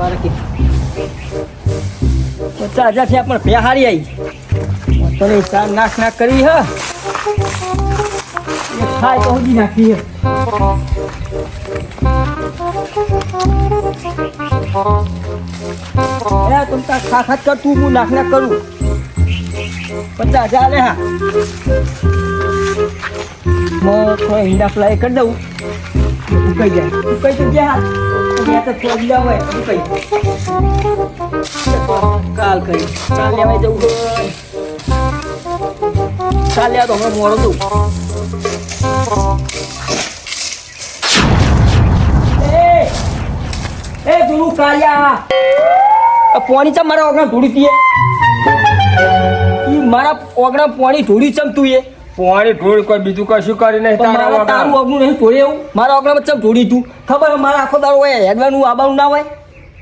મારે પચાસ હજાર થયા પણ બેહારી આવી તને ચાર નાખ નાખ કરી હા? થાય તો હજી નાખી, હે. તું તાર કર, તું હું નાખ કરું. પચાસ હજાર લે, હા. થોડા હીરા ફ્લાય કરી દઉં. ઉકાઈ જાય. ઉકાઈ તો ગયા ત્યાં તો થોડા હોય ઉકાઈ કાલ કરી. કાલ લેવાય જવું કાલ લેવા તો હમણાં મોડો દઉં એ પોણી ચમ મારા ઓગણા તીએ મારા ઓગણા પોણી ધૂળી ચમ તું એ? પોણી ઢોળ કોઈ બીજું કશું કરી નહીં તારા મારા તારું અગનું નહીં ઢોળે એવું. મારા ઓગણા ચમ ઢોળી તું. ખબર મારા આખો દાડો હોય હેડવાનું આબાનું ના હોય?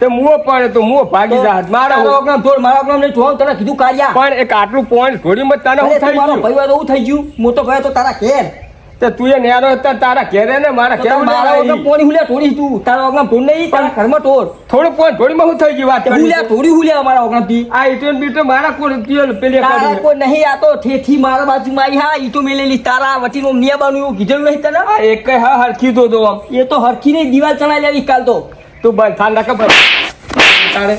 તે મુઓ પણ તો મુઓ ભાગી જા મારા મારા ઓગણા ધોળ મારા ઓગણા નહીં ધોળ તને કીધું કાર્યા. પણ એક આટલું પોણી મત તને હું થઈ ગયું. ભાઈ તો હું થઈ ગયું. મોટો ભાઈ તો તારા ઘેર. તે તું એ નેરો હતા તારા ઘેરે ને મારા કેવું મારા ઓગણા પોણી હુલ્યા ધોળી તું. તારા ઓગણા ધોળ નહીં તારા ઘરમાં ધોળ થોડું પોણમાં હું થઈ ગયું વાત હુલ્યા ધોળી હુલ્યા મારા ઓગણા થી આ ઇટન બીટો મારા કોણ તેલ પેલે કાઢી? કોઈ નહીં આ તો ઠેઠી મારા બાજુમાં આવી હા ઈ તો મેલેલી તારા વટીનો નિયાબાનું એવું કીધેલું નહીં તને? આ એક હા હરખી દો દો આમ. એ તો હરખી નહીં દીવાલ ચણાઈ લેવી કાલ તો. તું બસ થાન રાખ બસ તારે.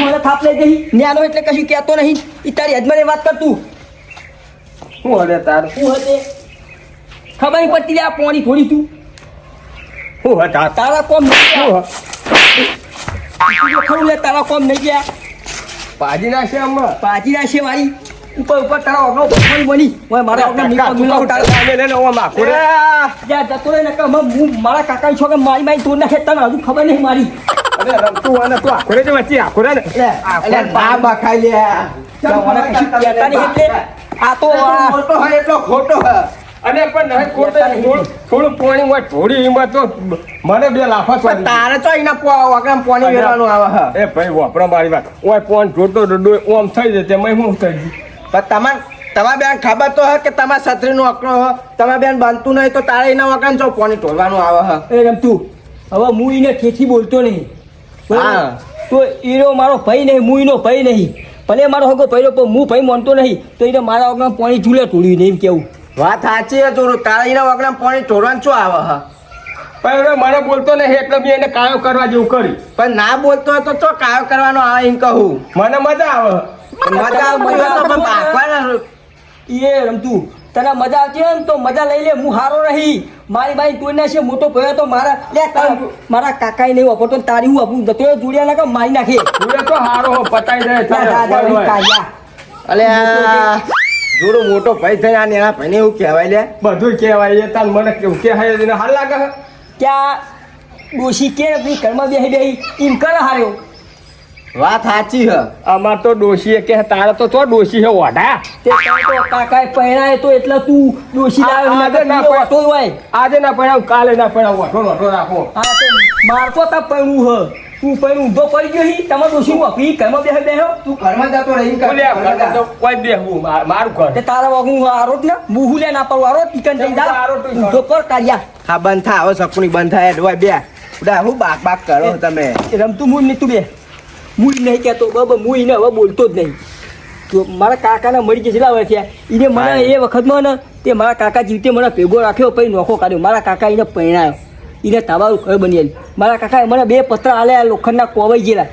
મને થાપ લઈ ન્યાનો એટલે કશું કહેતો નહીં. ઈ તારી હદમાં વાત કર તું. શું હડે તાર? શું હતે ખબર પડતી આ પોણી થોડી તું. શું હતા તારા? કોમ નહીં ખરું લે તારા કોમ નહીં ગયા. પાજી નાખશે આમાં? પાજી નાખશે વાળી ઉપર ઉપર તારા ઓગણો ભગવાન બની. ઓય મારા ઓગણો નીકળ મિલાવ તારા સામે લે લઈને આમ માખો રે. જા જતો રે નકર હમણાં હું મારા કાકા છો કે મારી મારી તોડ નાખે તને હજુ ખબર નહીં મારી. અરે રમતું અને તું આખો રે જે વચ્ચે આખો રે ને. લે, આખું બા બા ખાઈ લે. ચાલ, મને કશું કહેતા નહીં એટલે આ તો ખોટો હોય એટલો ખોટો હોય અને પણ નહીં ખોટો થોડું થોડું પાણી હોય થોડી હિંમત તો મને બે લાફા પણ તારે તો એના વગર પાણી વેરવાનું આવે હ. એ ભાઈ વાપરો મારી વાત. ઓય પોન જોતો ડોડો ઓમ થઈ જશે મેં હું થઈ ગયું? પણ તમાર તમારા બેન ખબર તો હે કે તમારા છત્રીનો અકડો હ. તમારા બેન બનતું નહીં તો તારે એના વગર જો પોણી ઢોળવાનું આવે હ. એ રમતું. હવે હું એને ઠેઠી બોલતો નહીં. હા. તો એનો મારો ભાઈ નહીં હું એનો ભાઈ નહીં. ભલે મારો હગો ભર્યો પણ હું ભાઈ માનતો નહીં. તો એને મારા વગર પાણી ઝૂલે તોડ્યું નહીં એમ કેવું. વાત સાચી જોરું તારે એના વગર પાણી તોડવાનું શું આવે હા? પણ હવે મને બોલતો નહીં એટલે મેં એને કાયો કરવા જેવું કર્યું. પણ ના બોલતો હોય તો ચો કાયો કરવાનો આવે એમ કહું? મને મજા આવે. મજા આવે તો પણ ભાગવાના એ રમતું. તને મજા આવતી હોય ને તો મજા લઈ લે હું હારો રહી મારી બાઈ તું છે મોટો ભયો તો મારા લે મારા કાકા નહીં વાપરતો તો તારી હું આપું જતો રહ્યો જોડિયા નાખે મારી નાખે. તું તો હારો હો પતાઈ દે. અલે આ જોડો મોટો ભાઈ થઈને આ નેના ભાઈને એવું કહેવાય લે. બધું કહેવાય એ તાર મને કેવું કે હાય એને હાલ લાગે ક્યાં ડોશી કે આપણી ઘરમાં બેહી બેહી એમ કરે હાર્યો. વાત સાચી હ. અમાર તો ડોશીએ કે તારે તો તો ડોશી હે ઓઢા. તે તો કાકાએ પહેરાય તો એટલે તું ડોશી નકર ના ઓટો હોય. આજે ના પહેરાવ કાલે ના પહેરાવ ઓઢો ઓઢો રાખો. હા તો મારતો તા પહેરું હ. તું પહેરું ઊંધો પડી ગયો હી. તમારે ડોશી વાપરી ઘરમાં બેહી બેહો. તું ઘરમાં જતો રહી બોલ્યા તો કોઈ બેહવું મા- મારું ઘર. તે તારા વાગું આરોટ ને? મુહુ લે ના પડું આરોટ. ટીકન થઈ જા. આરોટ ઊંધો પર કાઢ્યા હા બંધ થા. હવે સકુની બંધ થાય. ડોય બે. ઉડા હું બાક બાક કરો તમે. રમતું મુઈ નીતું બે. મુઈ નહીં કહેતો બાબા મુઈ ને હવે બોલતો જ નહીં. તો મારા કાકાને મળી ગયા જેટલા વર્ષે એને મને એ વખતમાં ને તે મારા કાકા જીવતે મને ભેગો રાખ્યો પછી નોખો કાઢ્યો. મારા કાકા એને પહેણાયો એને તાબારું ઘર બની મારા કાકાએ મને બે પત્ર આલ્યા લોખંડના કોવાઈ ગયેલા.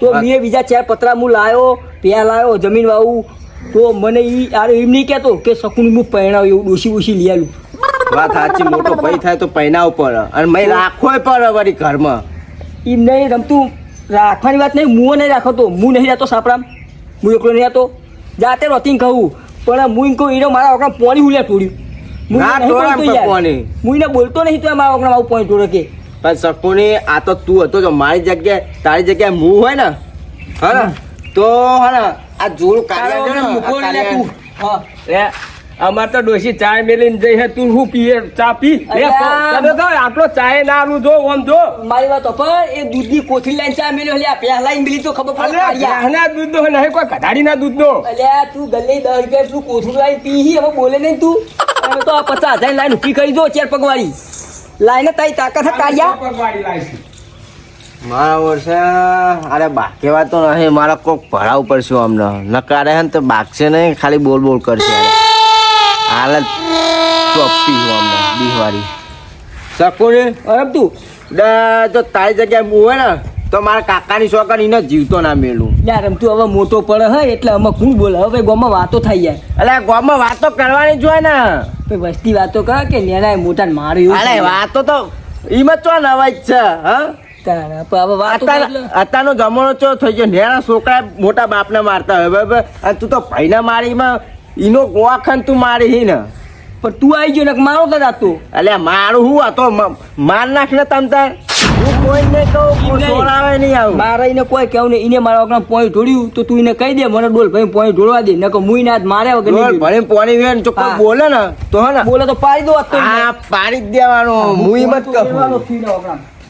તો મેં બીજા ચાર પતરા હું લાવ્યો પ્યા લાવ્યો જમીન વાવું. તો મને એ આરે એમ નહીં કહેતો કે શકુન હું પહેણાવ એવું ડોસી ઓછી લઈ આલું. વાત સાચી મોટો ભાઈ થાય તો પૈનાવ પર અને મેં રાખો પર વળી ઘરમાં. એમ નહીં રમતું. રાખવાની વાત નહીં હું નહીં રાખતો હું નહીં રહેતો સાપરામ. હું એકલો નહીં રહેતો જાતે રોતીને કહું પણ હું કહું એને મારા વગર પોણી હું નહીં બોલતો હું એને બોલતો નહીં તો મારા વગર આવું પોણી કે. આ તો તું હતો જો મારી જગ્યાએ તારી જગ્યાએ હું હોય ને હા ને તો હા આ જોડું તારા કાઢ્યા છે ને, મૂકો લે તું. હા. અમાર તો ડોશી ચાય મેલીને જઈ હે તું શું પીએ? ચા પી? લે તમે તો આટલો ચાય ના આલું જો ઓમ જો. મારી વાત પણ એ દૂધની કોથળી લાઈન ચા મેલ્યો લે પહેલા મિલી તો ખબર પડે ના દૂધ નો દૂધનો નહીં કોઈ કઢાડીના દૂધનો. અલ્યા તું ગલ્લે દસ રૂપિયા તું કોથળી લઈને પી હવે બોલે નહીં તું. હવે તો આ પચાસ હજાર લાઈન ઊભી કરી દો ચેર પગવાળી. લાઈને તારી તાકાત હે કાઢ્યા પગવાળી લાઈશું. મારા વર્ષે અરે બાકેવા તો નહીં મારા કોક ભરાવું પડશે અમને નકારે હે ને તો બાગશે નહીં ખાલી બોલ બોલ કરશે. હાલ જ ચોપ્પી છું અમને બિહવારી શકુને? અરે તું જો તારી જગ્યાએ હું હોય ને તો મારા કાકાની છોકરા એને જીવતો ના મેલું. યાર રમતું હવે મોટો પડે હે એટલે અમે કોણ બોલે? હવે ગોમાં વાતો થઈ જાય અલે ગોમાં વાતો કરવાની જ હોય ને. ભાઈ વસ્તી વાતો કર કે નેનાએ મોટા માર્યું અરે વાતો તો એમાં ચો નવાઈ છે હા? એટલે- અત્યારનો જમાનો ચો થઈ ગયો? નેણા છોકરા મોટા બાપને મારતા હોય અને તું તો ભાઈના મારીમાં ઈનો ગોખન તું મારી હી ને. પણ તું આવી ગયો ને મારો તો તું? એટલે મારું હું આ તો માર નાખ ને તમ તાર. હું કોઈ નહીં કહું હું નહીં. આવું. મારે એને કોઈ કહું નહીં. એને મારા વગર પોઈન્ટ ઢોળ્યું તો તું એને કહી દે મને બોલ ભાઈ પોઈન્ટ ઢોળવા દે. નકર મુઈ ના માર્યા વગર ડોલ ભણીને પોણી વેન તો કોઈ બોલે ને તો હે ને. બોલે તો પાડી દો તો આ પાડી જ દેવાનું. મુઈ મત કહું.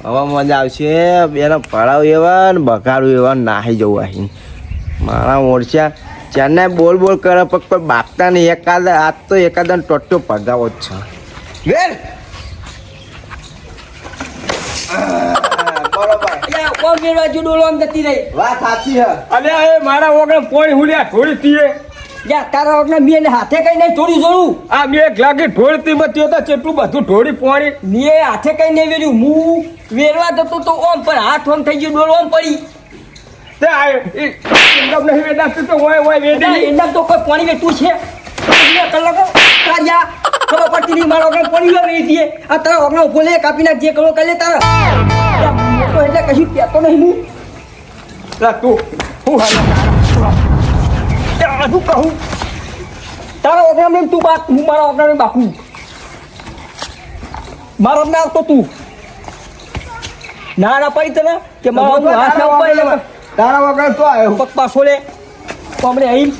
હવે મજા આવશે. બેના પડાવ એવા ને બગાડું એવા નાહી જવું અહીં મારા મોરચા ચેન્નાઈ બોલ બોલ કરે પણ કોઈ બાપતા નહીં. એકાદ આજ તો એકાદ ટોટો પગાવો જ છે. વેર! હાથે કઈ નહીં થોડી જોડું. આ બે એક લાગે ઢોળતી મતી તો કેટલું બધું ઢોળી પોણી. મેં હાથે કઈ નહીં વેર્યું. હું વેરવા જતો તો ઓમ પણ હાથ ઓમ થઈ ગયો ડોલો ઓમ પડી. તે આ નહીં તો હોય હોય તો કોઈ પાણી વેચવું છે. બે કલાકો ખબર પડતી નહીં મારા વગર પાણી વેરી દઈએ આ તારા વગર બોલે કાપી નાખ જે કરો કરી લે તારા. યા, એટલે કશું કહેતો નહીં હું. લા તું હું હાલે. ત્યાં કહું. તારા વગર તું બાપ હું મારા નહીં બાપુ. મારા વગર આવતો તું. ના ના પડી તને કે મારા હાથ ના તારા વગર તો આવ્યો પગ પાછો લે. કોમડે અહીં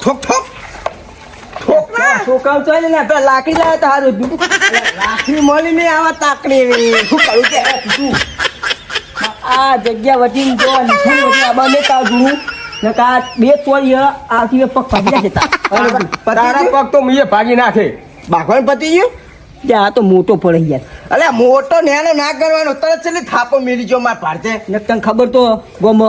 ઠોક ઠોક. છોકરાઓ તો ને પેલા લાકડી લાવ્યા તા હારું હતું. લાકડી મળી નહીં આવા તાકડી શું કરું કે? તું. આ જગ્યા વટીને જો નિશાન વટી આ બંને તાવ જોવું ને કા બે તોડી આથી પગ ભાગી જતા તારા પગ તો મીએ ભાગી નાખે. બાગવાન પતી ગયું? ત્યાં આ તો મોટો પડે યાર અલે મોટો નેનો ના કરવાનો. તરત છેલ્લી થાપો મેલી જો માર ભારતે ને તને ખબર તો ગોમ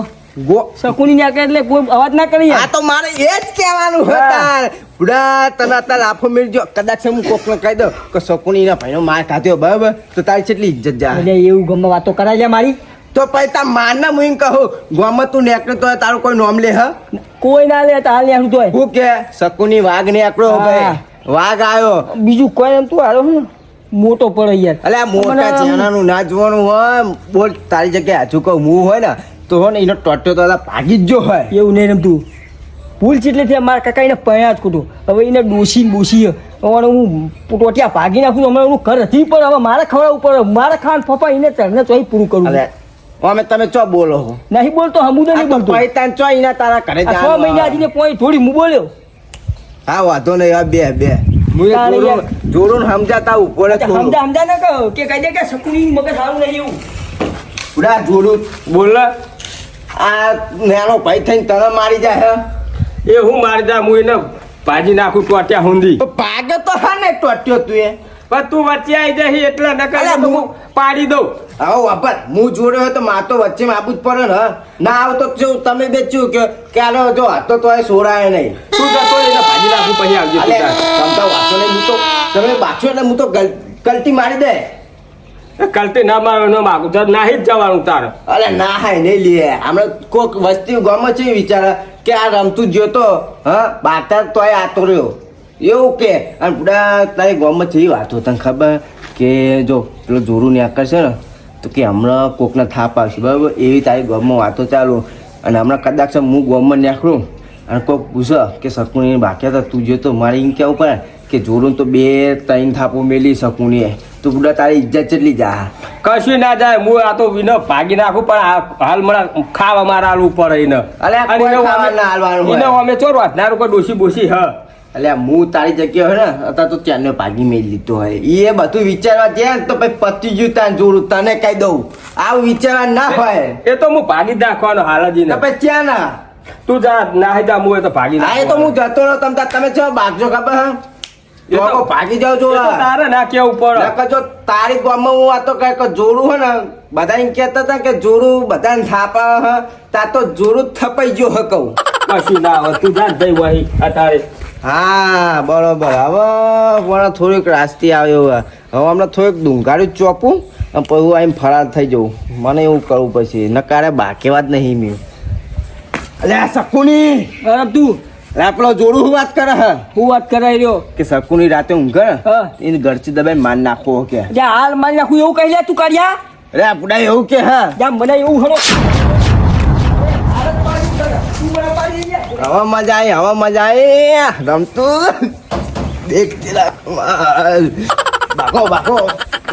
શકુની ના કરે એટલે કોઈ અવાજ ના કરી આ તો મારે એ જ કહેવાનું હતા બુડા તને અત્યારે લાફો મેળજો. કદાચ હું કોકને કહી દઉં કે શકુની ના ભાઈનો માર ખાધ્યો બરાબર? તો તારી કેટલી ઇજ્જત જા એટલે એવું ગમે વાતો કરાય મારી. તો પછી તાર મારના મુઈન કહું ગોમાં તું નેકડે તો તારું કોઈ નોમ લે હ? કોઈ ના લે તાર લે હું તો હું કે શકુની વાઘ ને એકડો. ભાઈ. વાઘ આવ્યો. બીજું કોઈ એમ તું આવ્યો હું મોટો પડે યાર. અલ્યા મોટા ચેનાનું ના જોવાનું હોય બોલ તારી જગ્યાએ હજુ કહું હું હોય ને તો હો ને એનો ટોટ્યો તો ભાગી જ જો હોય. એવું નહીં રમતું. ભૂલ ચેટલી થી મારા કાકા એને પૈયા જ ખોટું. હવે એને ડોસી ડોસી હવે હું ટોટિયા ભાગી નાખું હમણાં એનું ઘર હતી પણ હવે મારા ખવડા ઉપર મારા ખાવાનું પપ્પા એને ચડને ચોઈ પૂરું કરું અમે તમે ચો બોલો હો? નહીં બોલતો હમું તો નહીં બોલતો. પૈતાન ચો એના તારા ઘરે છ મહિના આજીને પોઈ થોડી હું બોલ્યો. હા વાંધો નહીં આ બે બે. હું જોડું સમજાતા ઉપર સમજા સમજા ના કહો કે કહી દે કે શકુની મગજ સારું નહીં એવું. ઉડા જોડું. બોલ આ નાનો ભાઈ થઈને તને મારી જાય એ હું મારી દા હું એને ભાજી નાખું ટોટ્યા હુંદી. ભાગે તો હા ને ટોટ્યો તું એ. પણ તું વચ્ચે આવી જાય એટલે નકર હું- પાડી દઉં. આવો વાપર હું જોડે હોય તો માર તો વચ્ચે આબુ જ પડે ને? ના આવ તો જો તમે બેચ્યું કે ક્યારે જો હતો તો એ સોરાય નહીં. તું જતો એને ભાજી નાખું પછી આવજે. તમ તો વાંચો નહીં હું તો તમે બાછો એટલે હું તો ગલતી મારી દે. કલતે ના મારો, ન માગું. તો નાહી જ જવાનું તારે. અરે ના હાય નહીં લે. હમણાં કોક વસ્તી ગામમાં છે વિચાર કે આ રમતું જ જોતો, હા? બાતા તોય આતો રહ્યો. એવું કે. અને પૂરા તારી ગામમાં છે વાતો. તને ખબર કે જો પેલો જોરું નેકર છે ને, તો કે હમણાં કોકના થાપ આવશે. બરાબર? એવી તારી ગામમાં વાતો ચાલુ. અને હમણાં કદાચ હું ગામમાં નીકળું. અને કોક પૂછે કે શકુની બાકી તું જોયો તો મારી કેવું પડે? કે જોરું તો બે ત્રણ થાપો મેલી શકુની તો બુડા તારી ઇજ્જત કેટલી જા. કશું ના જાય હું આ તો વિનો ભાગી નાખું પણ આ હાલ મને ખાવા મારા હાલવું પડે એને અને અમે- હાલવાનું હોય. અમે ચોર વાતનારું કોઈ ડોસી બોસી હ. એટલે હું તારી જગ્યા હોય ને અત્યારે તો ત્યાંનો ભાગી મેળ લીધો હોય. એ બધું વિચારવા જાય તો પછી પતી ગયું ત્યાં જોરું તને કહી દઉં. આવું વિચારવા ના હોય. એ તો હું ભાગી નાખવાનો હાલ જ પછી ત્યાં ના? તું જા ના જા હું એ તો ભાગી એ તો હું જતો રહો તમ તમે છો ભાગજો ખબર હે? તો- ભાગી જાવ જો તારે ના કેવું પડે. જો તારી ગામમાં હું આ તો કંઈક જોરું હોય ને. બધા એમ કહેતા હતા કે જોરું બધાને થાપા હ. તા તો જોરું જ થપાઈ ગયો હ કહું. કશું ના આવે તું જાન જઈ વહી અત્યારે હા બરોબર. હવે મને થોડીક રાસ્તી આવ્યો હવે હમણાં થોડીક ડુંગાડ્યું ચોપું અને પછી હું આમ ફરાર થઈ જવું મને એવું કરવું પછી નકારે બાકી વાત નહીં મેં. અલ્યા અરે તું પેલો જોડું હું વાત કરે હ? વાત કરાઈ રહ્યો. કે સકુની રાતે ઊંઘ? હા. એને ગરચી દબાઈ માન નાખો કે. જા હાલ મારી નાખું એવું કહી લે તું કર્યા. અરે આપડા એવું કે હા? જા મને એવું હળો. હવે મજા આવી હવા મજા આવી રમતું. દેખ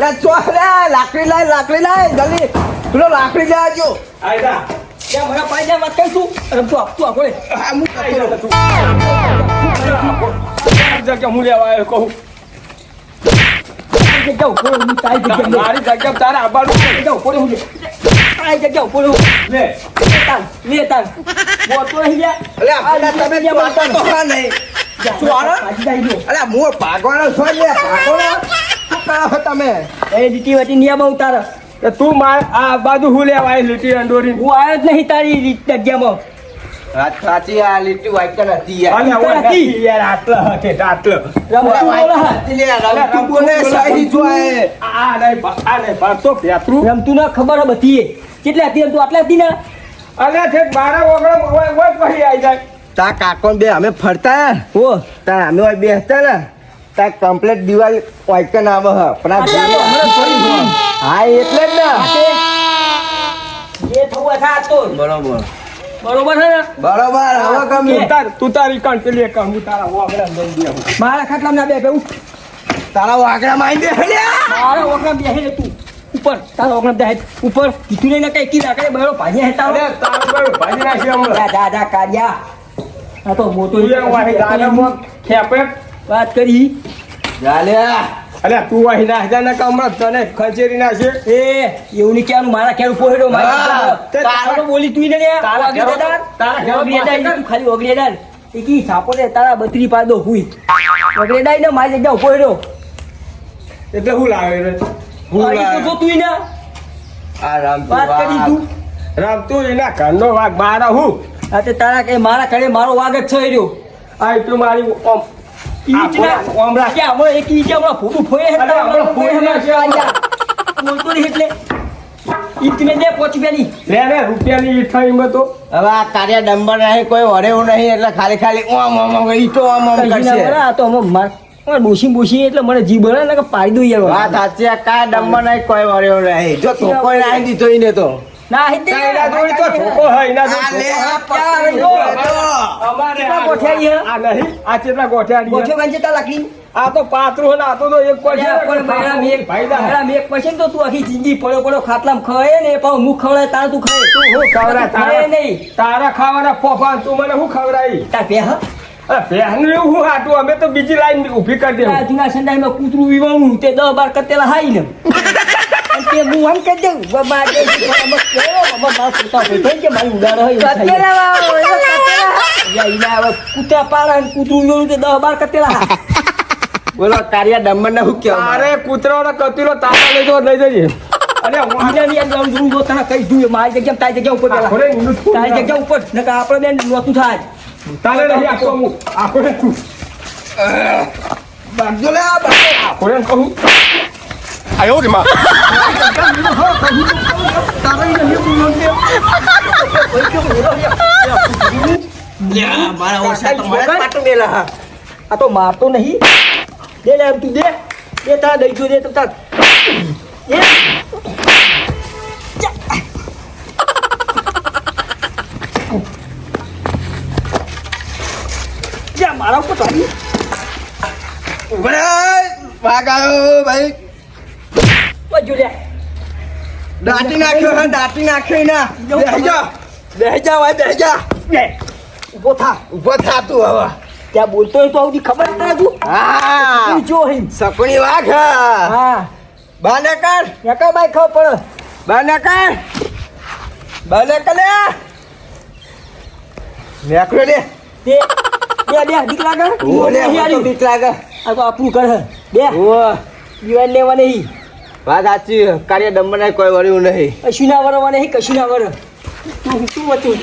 લે ચો લાકડી લાય લાકડી લાય જલ્દી. પેલો લાકડી લાય જો આયદા. મને પાઈ જાય વાત કરીશું રમતું આપતું આપણે હું જગ્યા હું લેવા આવ્યો કહું. જગ્યા ઉપર હું તારી જગ્યા મારી જગ્યા તારે આવવાનું જગ્યા ઉપર હું લે. તારી જગ્યા ઉપર હું લે. લે તાન લે તાન. બોલતો નહીં લે અલે આ પેલા તમે તો નહીં. જાય મોર ભાગવાનો છો લે ભાગવાનો શું કરો છો તમે એ લીટી વાટી નિયમ આવું કે તું માર આ બાજુ હું લેવા આવી લીટી અંડોરી હું આવ્યો જ નહીં તારી રીત જગ્યામાં. સાચી આ લીટી વાઈટ યાર. ઓય હતી. યાર આટલા હટે આટલા. રમતું બોલે. હતી આ નહીં આ નહીં ભાગતો પેતરું રમતું ના ખબર બધી એ. કેટલી હતી તું આટલા હતી ને? અને ઠેક બારા ઓગણ ઓય ઓય પછી આવી જાય. તા કાકો બે અમે ફરતા ઓ. તા અમે ઓય બેસતા ને. તા કમ્પ્લેટ દિવાલ વાઈકન આવે હ. પણ આ હા એટલે જ ને. એ થવું હશે તો. બરોબર. બરોબર છે ને? બરોબર હવે ગમે. તાર તું તારી કાન પેલી એક હું તારા ઓગણ લઈ દે મારા ખાટલામાં ના બે બે તારા વાગડા માં દે મારા ઓગણા બેહે તું. ઉપર તારા બેહે ઉપર કીધું નહીં ને કઈ કી રાખે બરો ભાજી હે અરે તારું ભાજી નાખી. જા જા જા આ તો મોટો એ વાહી દાદામાં ખેપે. વાત કરી. જા લ્યા. અલ્યા તું અહીં નાખ જા ને કે હમણાં તને ખંચેરી નાખશે એ એવું નહીં કેવાનું મારા ક્યારે પોહેડો તારો બોલી તું ને તારા તારા ખાલી ઓગળેદાર એ કી સાપો ને તારા બત્રી પાદો હુઈ. ઓગળેદાર ને મારી જગ્યા પોહેડો એટલે હું લાવે રે? હું લાવે. તો તું ને આ રામ વાત કરી તું. રામ તું એના ઘરનો વાઘ મારા હું. આ તે તારા કે મારા ઘરે મારો વાગ જ છે રહ્યો. આ તું મારી ઓમ ઈચ ના કે એક ઈચ ફોટું ફોયે હે. બોલતો એટલે. ઈચ દે પોચ બેની લે લે રૂપિયાની ઈઠાઈમાં તો. હવે આ કાર્ય ડંબર નહીં કોઈ વરેવું નહીં એટલે ખાલી ખાલી ઓમ ઓમ ઓમ ઈટો ઓમ ઓમ કરશે. આ તો હમણાં માર ડોસી બોસી એટલે મને જી બળે ને કે પાડી દઉં યાર. વાત સાચી આ કાંઈ ડંબર નહીં કોઈ વરેવું નહીં. જો તો કોઈ નાખી દીધો ઈને તો. ના તો ઠોકો. અમારે આ ગોઠિયારી હે? આ નહીં આ કેટલા ગોઠિયારી ગોઠ્યો હે? તા લાકડી આ તો પાતળું ને આ તો તો એક પર પણ મારા મેક ભાઈ દા. મેક પછી તો તું આખી જિંદગી પડ્યો પડ્યો ખાટલામાં ખવાય ને પાછું મુખ ખવડાય તાર તું ખાય તું હું ખવડાય ખાય નહીં. તારા ખાવાના ફોફા તું મને શું ખવડાવી તાર બે હા? પહેરનું એવું હું હાટું? અમે તો બીજી લાઈન ઊભી કરી આ દેવું. જૂના સંડાઈમાં કૂતરું વિવાણું તે દસ બાર કતેલા હાઈ ને. તે હું આમ કહી દઉં બાબા દે, કેવો, બાબા મારા કૂતરા કોઈ થઈ ગયા, મારી ઉડાડો હોય ઈના હવે કૂતરા પાડે ને કૂતરું વિવાણું તે દસ બાર કતેલા હા. બોલો કાર્ય ડંબર ને શું કેવું કૂતરાનો કતીરો તારા લઈ જવો લઈ જજે અરે હું ઈનાની અંદર જોઉં તો તને કહી દઉં, મારી જગ્યામાં તારી જગ્યા ઉપર તારી જગ્યા ઉપર નકર આપણે બેન નહોતું થાય તારે નહીં આપતો હું આખોરે તું ભાગજો લે આ ભાગજો. આખોરે કહું લ્યા, મારા ઓછા તો મને જ પાટું મેલા હા. આ તો મારતો નહીં દે લે એમ તું દે દે તારા દઈ જો દે તમ તાર દે. જા, મારા ઉપર ચાલી ઊભો રહે. ભાગ આવ્યો ભાઈ બાજુ લે દાટી નાખ્યો હા દાટી નાખ્યો ના બેહી જા. બેહી જા ભાઈ બેહી જા. લે ઊભો થા. ઊભો થા તું હવે. ત્યાં બોલતો હોય તો આવું ખબર ના તું? હા. જો હિમ સપણી વાઘ હા. બાનેકર બાને કર. એકા બાઈ ખાવ પડે? બાનેકર લે. નેકરો લે. તે બે બે દીક લાગે? ઓલે તો લાગે. આ તો આપણું હે. બે. ઓ દિવાલ લેવા નહીં વાત સાચી કાર્ય ડંબર કોઈ વર્યું નહીં. કશું ના વરવા નહીં કશું ના વર તું તું હતું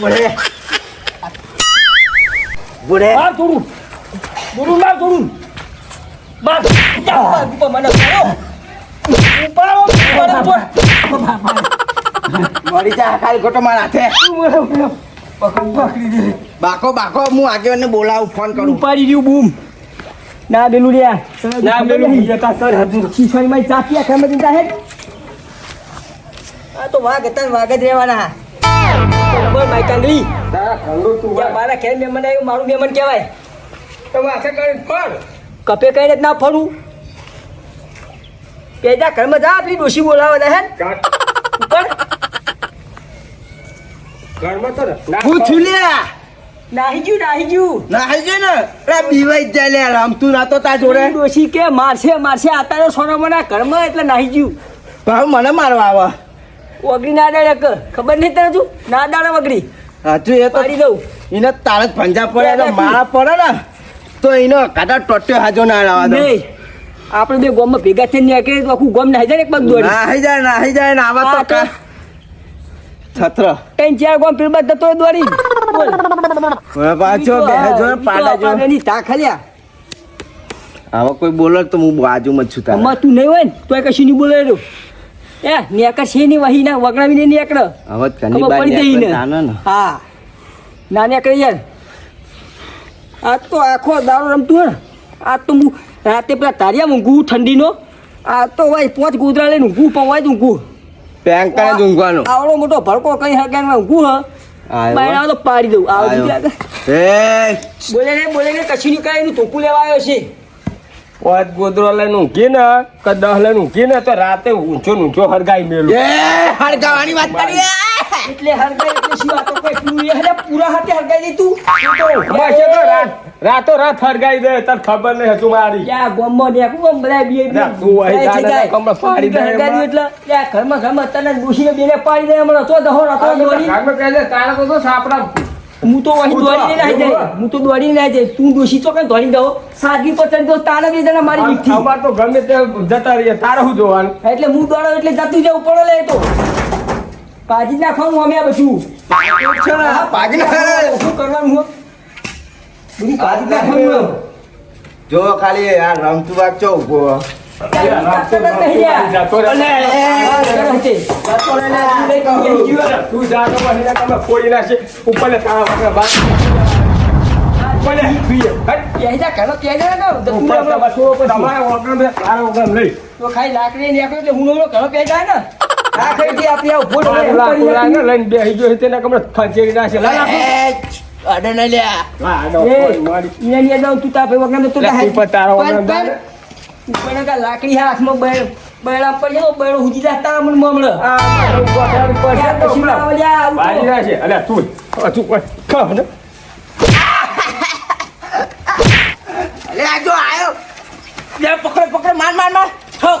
બુડે બુડે માર! થોડું. થોડું માર થોડું. માર. ઉપર મને મારો. ઉપાડો, ઉપાડો, ઉપાડો. મરી જા ખાલી ખોટો મારા હાથે. પકડી દે. બાકો બાકો હું આગેવાનને બોલાવું ફોન કરું. ઉપાડી રહ્યું બૂમ. ના બેલું લ્યા ના બેલું જતા સર હતું શીશવાની મારી ચાકી આખા માં ચિંતા હે આ તો વાઘ હતા વાઘ જ રહેવાના બોલ ભાઈ જ્યાં મારા ખેર મહેમાન આવ્યું મારું મહેમાન કહેવાય. તો આખે કરી ફળ કપે કઈને જ ના ફરું? પેજા ઘરમાં જા આપણી ડોશી બોલાવે દે હે ઉપર. ઘરમાં તો હું છું લ્યા. નાહી ગયું નાહી ગયું ના? અરે બીવાઈ જાય લે રામતું ના તો તા જોડે ડોશી કે મારશે મારશે આતારો સોનો મને ઘરમાં એટલે નાહી ગયું ભાવ મને મારવા આવે. વગડી ના ડાળે કે ખબર નહીં તને તું? ના ડાળે વગડી. હજુ એ તો પાડી દઉં. એને તારે જ પડે ને મારા પડે ને તો એનો કાટા ટોટ્યો હાજો ના આવવા દો નહીં. આપણે બે ગોમમાં ભેગા થઈને નીકળીએ તો આખું ગોમ નાહી જાય એક પગ દોડી. ના જાય નાહી જાય ને આવા તો છત્ર. ત્રણ જ્યાં ગોમ પીર બાદ તો દોડી બોલ. પાછો બે જો પાડા જો ની તા હલ્યા. હવે કોઈ બોલો તો હું બાજુમાં છું તારા. અમાર તું નહીં હોય ને તોય કશું નહીં બોલે રહ્યો. એ નેકર છે ની વહી ના વગડાવી ને નેકર. હવે કની ઘરની પડી જઈ ને. તાને હા. ના નેકર યાર. આ તો આખો દારૂ રમતું ને. આ તો હું રાતે પેલા તારિયા ઊંઘું ઠંડીનો. આ તો ભાઈ પોચ ગુદરા લઈને ઊંઘું પવાય તું ઊંઘું. પેંક જ આવડો મોટો ભડકો કઈ હગાનમાં ઊંઘું હ. બાયણા તો પાડી દઉં. આવ. એ. બોલે ને બોલે ને કશી ની કાયનું ટોકું લેવા આવ્યો છે? પાંચ ગોદરો લઈને ઊંઘી ને કે દહ લઈને ઊંઘી ને તો રાતે ઊંચો ઊંચો હરગાઈ મેલું. એ હરગાવાની વાત કરી એટલે હરગાઈ એટલે શું આ તો કોઈ પૂરી હલે પૂરા હાથે હરગાઈ દઈ તું. અમારે છે તો રાત રાતો રાત હરગાઈ દે તને ખબર નહીં હતું મારી. ક્યાં ગોમો ને કોમ બધા બી બી તું આઈ જા ને પાડી દે હરગાઈ. એટલે યા ઘરમાં ઘરમાં તને ડોશીને બેને પાડી દે હમણાં. તો દહો રાતો દોડી. ઘરમાં કહે છે, તારા તો તો સાપડા હું તો અહીં તો- દોડીને નાહી જાય. હું તો- તો દોડીને નાહી જાય. તું ડોશી તો કઈ દોડી દઉં સાદગી પતન તો તારા બે જણા મારી વીકથી અમાર તો ગમે તે જતા રહીએ. તારા હું જોવાનું? એટલે હું દોડો એટલે જતું જવું પડે લે તો. પાજી નાખવાનું અમે આ બધું. છે ને, હા, ભાગી નાખ. શું કરવાનું હો? બધું પાજી નાખવાનું. જો ખાલી આ રમતું વાગ ચો ઊભો. લાકડી ને હું હમણાં ઘરમાં જાય ને? આ. લઈને ગયો તેને. અડે લ્યા એ, ની તું તાપે વગર તો ઉપર તારા પણ- દાને. ઉપર ના લાકડી હાથમાં બળ પર જો બળ હુજી જાતા મને મમળ આ પછી. આવો આવું નાખશે. અલ્યા, તું તું ખા ને. લે જો આયો લે પકડ પકડ માર માર માર ઠોક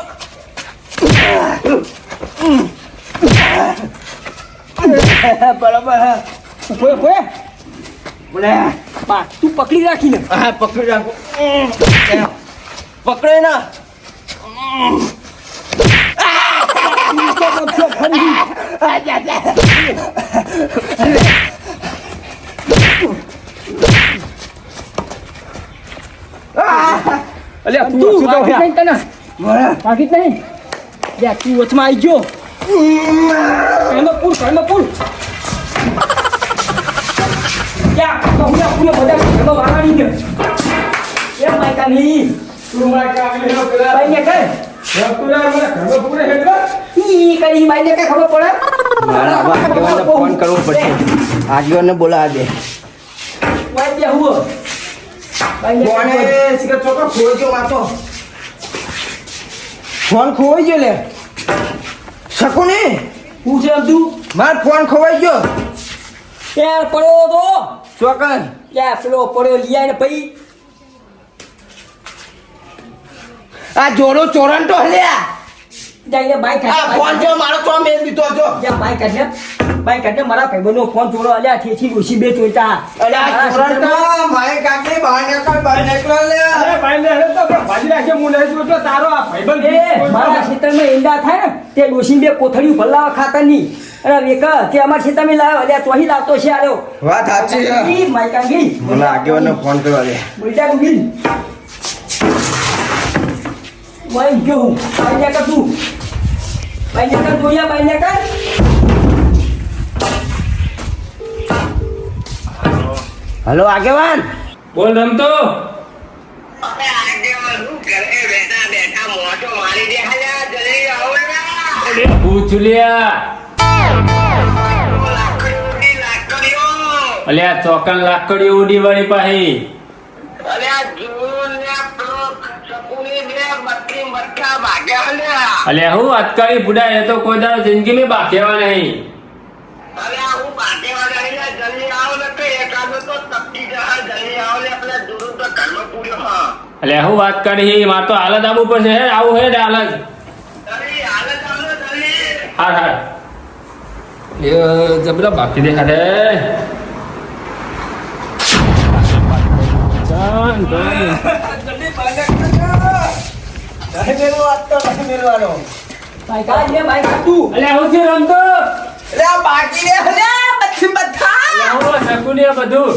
બરાબર બોલે બા તું પકડી રાખીને હા પકડી રાખો પકડે ના અલ્યા, તું તું હસું તો વાગી હે. નહીં તને. વાગી જ નહીં. તું વચમાં આવી ગયો. ઘરમાં પૂર ઘરમાં પૂર યા તો હું પૂરે બધા ઘરમાં વાગવાની છે એ માયકા નહીં તું માર કાગળી નો પેલા. ભાઈ ને કર તું મને ઘરમાં પૂરે હેડવા. ઈ કરી ભાઈ ને કઈ ખબર પડે મારા હવે આગેવાનને ફોન કરવો પડશે આગેવાનને બોલાવા દે વાઈ દે હુઓ ભાઈ ને ફોન એ ચોકો ખોઈ માતો ફોન ખોવાઈ ગયો લે શકુને? હું છે તું? માર ફોન ખોવાઈ ગયો. યાર પડ્યો તો ચોકન યાર પેલો પડ્યો લીયા ને પછી આ જોડો ચોરન તો હલ્યા જાય બાઈક આ ફોન જો મારો તો મેલ દીધો જો. યા બાઈક લે ભાઈ કાઢને મારા ભાઈબંધનો ફોન ચોરો અલ્યા ઠેઠી ડોશી બે ચોઈતા અલ્યા છોકરા મારે કાકી બહાર નીકળ બહાર નીકળ લે. અરે ભાઈ લે તો પણ ભાજી રાખે હું નહીં જોતો તારો આ ભાઈબંધ એ મારા ખેતરમાં ઈંડા થાય ને તે ડોશી બે કોથળીઓ ભલાવા ખાતરની. અરે વેક તે અમાર ખેતરમાં લાવ અલ્યા તોહી લાવતો છે આયો વાત સાચી છે. ઈ માઈ કાંગી મને આગેવાનો ફોન કરવા દે બોલતા ડુબીલ ભાઈ ગયો હું બાઈ ને કર તું. ભાઈ ને કર જોયા ભાઈ ને કર. અરે આગેવાન. બોલ રમતો. અલ્યા ચોકન લાકડી ઉડી વાળી પાહી. અલ્યા હું અટકાળી બુડા એ તો કોઈ દાડો જિંદગી મેં બાકેવા નહીં આ હું પાટેવાળા અહીંયા જલ્દી આવો ને તો એકાદો તો આવો પૂર્યો હા વાત કરી માર તો હાલત આવવું પડશે હે આવું હે હાલત આવો જબરા બાકી બાકી બધું.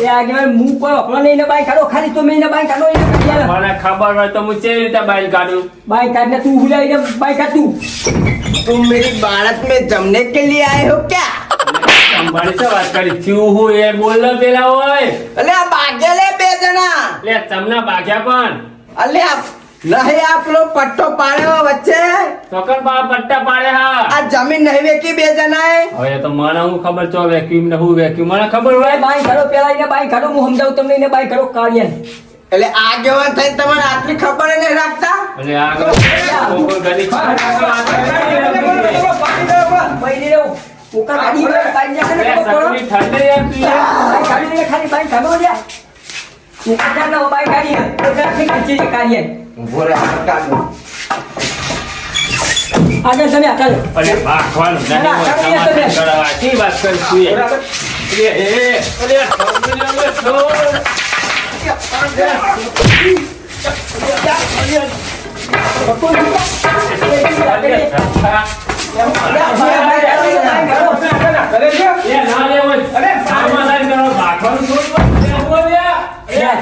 એ આગળ મું કોઈ અપલો નહીં ને બાઈ કાઢો ખાલી તો મેં બાઈ કાઢો એને કાઢી આલે. મને ખબર હોય તો હું કેવી રીતે બાઈલ કાઢું બાઈ કાઢ ને તું હુલાઈ ને બાઈ કાઢ તું तुम मेरी बारात में जमने के लिए आए हो क्या સંભાળી તો વાત કરી થયું હું એ બોલ ને પેલા હોય અલે આ ભાગ્ય લે બે જણા લે તમને બાગ્યા પણ અલે આ નહીં આપલો પટ્ટો પાડ્યો વચ્ચે ચોકન બા પટ્ટા પાડે હા આ જમીન નહીં વેકી બે જણાએ હવે તો મને હું ખબર છો વેક્યુમ ને હું વેક્યુમ મને ખબર હોય બાઈ ઘરો પેલા એને બાઈ ઘરો હું સમજાવું તમને એને બાઈ ઘરો કાઢીએ એટલે આગેવાન થઈ તમારે આટલી ખબર નહીં રાખતા એટલે આગળ કોઈ ઘડી બાઈ ને રહો ઓકા કાઢી ને બાઈ ને કાઢો, અલ્યા કાઢો. શકુની ઠંડી એમ તું યાર. બાઈ કાઢી ને ખાલી બાઈ કાઢો ને ઓકા થી કાઢી ને કાઢીએ ઊભો રહે હાથ કાઢો આગળ તમે આગળ અરે ભાગવાનું નહીં ના, હોય, તમે સમાધાન તમે. કરાવવા. શી વાત કરું એ? એ, અરે, છોકરીને હવે અરે, ના લે હોય. સમાધાન કરો. યા,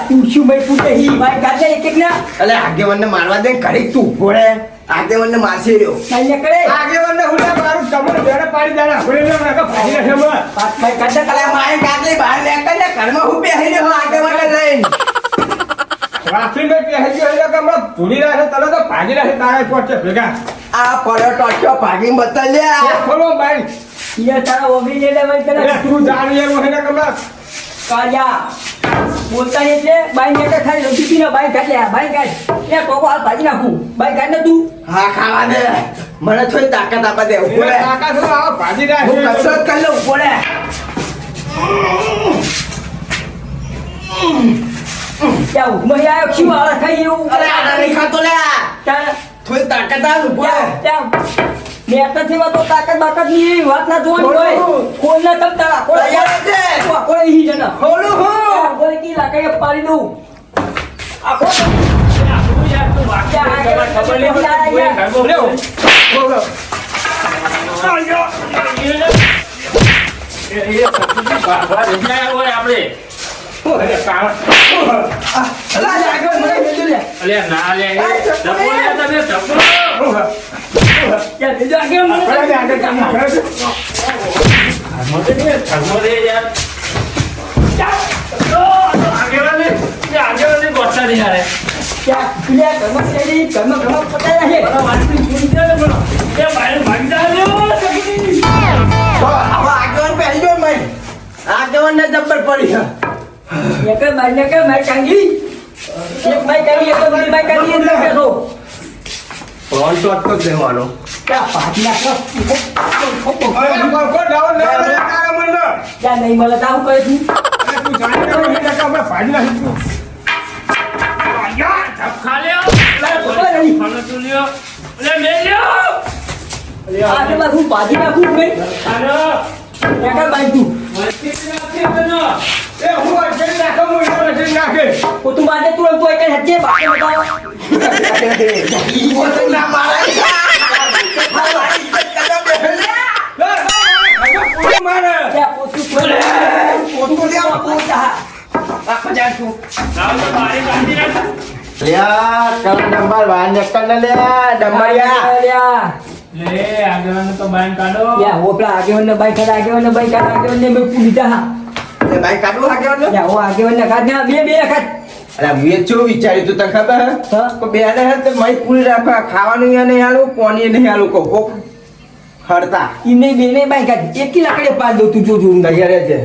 તું શું ભાઈ પૂછે હી ભાઈ કાઢે એક એક ના એટલે આગેવાનને મારવા દે ને તું ઊભો રહે આગેવાનને માસી રહ્યો. ને કરે. આગેવાનને હું હુડા મારું કમર બેરે પાડી દેના. હવે ને મને કહો, ભાગી નાખે મને. પાસ ભાઈ કાઢે અલે માય કાટલી બહાર નીકળ ને ઘરમાં હું બેહી રહ્યો આગેવાનને લઈને. રાત્રિ મેં કહી ગયો એટલે કે હમણાં ધૂળી રાખે તને તો ભાગી રાખે તારે પહોંચે ભેગા? આ પડ્યો ટોટ્યો ભાગી બતાલ્યા. ખોલો ભાઈ. ઈ તારા ઓગળી ને ભાઈ તને તું જાણ એવો હે ને કે હમણાં કાઢ્યા બોલતા એટલે બાઈ ને ખાલી રસી ને બાઈ કાઢ લે બાઈ કાઢ એ કોકો હાલ ભાજી નાખું. બાઈ કાઢ ને તું? હા ખાવા દે. મને થોડી તાકાત આપા દે ઉપર તાકાત રહે કાકા ભાજી રાખ હું કસરત કરી લઉં ઉપર ત્યાં ઊંઘમાં આવ્યો શું હાલ ખાઈ એવું અરે આના નહીં ખાતો લે. ત્યાં થોડી તાકાત આપ ઉપર ત્યાં તો તાકાત બાકાતની વાત ના જોવાની હોય. કોણ ના તમ તારા? કોણ કોણ ઈ જના ખોલું હું. બોલે કી પાડી દઉં આખો ના ધર્મ આગેવાને ને રે તો જબ્બર પડી છે એક બાઈ ને કે મારી કાંગી. એક બાઈ કાંગી, એક બીજી બાઈ કાંગી, એટલે બેઠો. ફોન તો અટકો જ દેવાનો ત્યાં ભાજી નાખો. અરે કોકો ડાઉન ના તારા મન ત્યાં નહીં મળે તો આવું કરે તું. ભાજી નાખું. અરે નેકર બાઈક તું એ હું અડચણ નાખે હું અડચણ નાખે તું બાજે તું તું હોય કે હજે બાકી બતાવો પૂરી મારે ત્યાં પોતું કોઈ પોતું લેવા પોતા લ્યા કલ નંબર વાન નકલ ને લ્યા ડમરિયા લ્યા. લે આગળ તો બાઈન કાઢો. લ્યા ઓ પેલા આગેવાન ને બાઈક કાઢ આગેવાન ને બાઈક કાઢ આગેવાન ને મેં પૂછ્યા હા. એ ભાઈ કાઢવા લાગ્યો ને લ્યા ઓ આગેવાન ને કાઢ ના બે બે કાઢ અરે મેં જો વિચાર્યું તું તને ખબર હે? તો બે ને હે તો મય પૂરી રાખવા ખાવાનું ય નહીં આલું પાણી નહીં આલું કો કોક હડતા. ઈને બેને બાઈ નહીં એકી લાકડે પાડ દઉં તું જો દયા રે છે.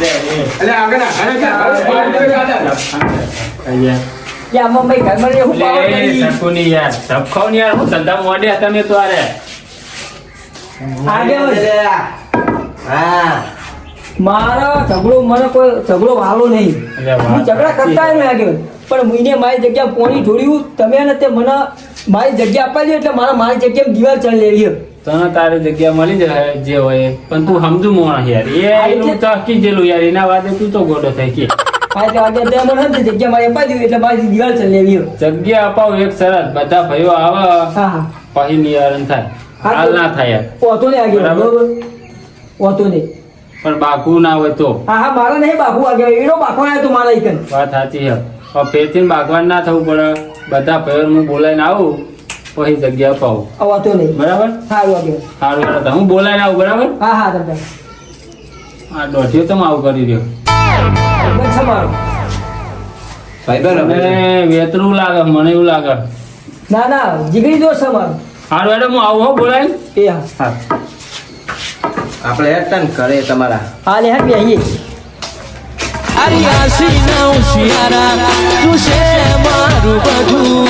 એટલે આગળ ના અરે કે હવે બહાર જઈ કાઢે. લ્યા મમ્મી ઘરમાં રે હું પાવર લે કરી. સકુની યાર. ની યાર હું ધંધા મોડે તમે તો આરે આગે. હા. મારો ઝઘડો મને કોઈ ઝઘડો વાલો નહીં. હું ઝઘડા કરતા નહીં પણ મહિને મારી જગ્યા પોણી જોડ્યું તમે ને તે મને મારી જગ્યા આપવાની એટલે મારા મારી જગ્યાએ દિવાલ ચણ લેવી તને તારી જગ્યા મળી જાય જે હોય. પણ તું સમજુ મોણ યાર. એ એટલે- ચહકી જેલું યાર. એના વાદે તું તો ગોડો થઈ આગળ તે સમજે જગ્યા મારી અપાઈ દીધી એટલે મારી દિવાલ ચણ લેવી જગ્યા અપાવ એક શરત બધા ભાઈઓ આવે. પછી નિવારણ થાય. હાલ ના થાય ઓતો નહીં આગેવાન બરાબર. ઓતો નહીં. પણ બાકુ ના હોય તો. હા હા મારા નહીં બાકુ આગળ. એનો બાપુ આવ્યો તો મારા ઈકન. વાત સાચી છે. ફેરથી બાગવાન ના થવું પડે. બધા ભાઈઓ હું બોલાઈને આવું પછી જગ્યા અપાવું આ ઓતો નહીં. બરાબર? સારું સારું હેડો હું બોલાઈને આવું બરાબર? હા હા તમે. આ દોઢિયો તમે આવું કરી રહ્યો. મને વેતરું લાગે મને એવું લાગે. ના ના જીગરી દોસ્ત છે મારો. સારું હેડો હું આવું હો બોલાઈને. એ હા. હા. આપણે હેડતા ને ઘરે તમારા. હા લે હા બેહીએ Aliás, se não, Ceará, do Zé Marubandu.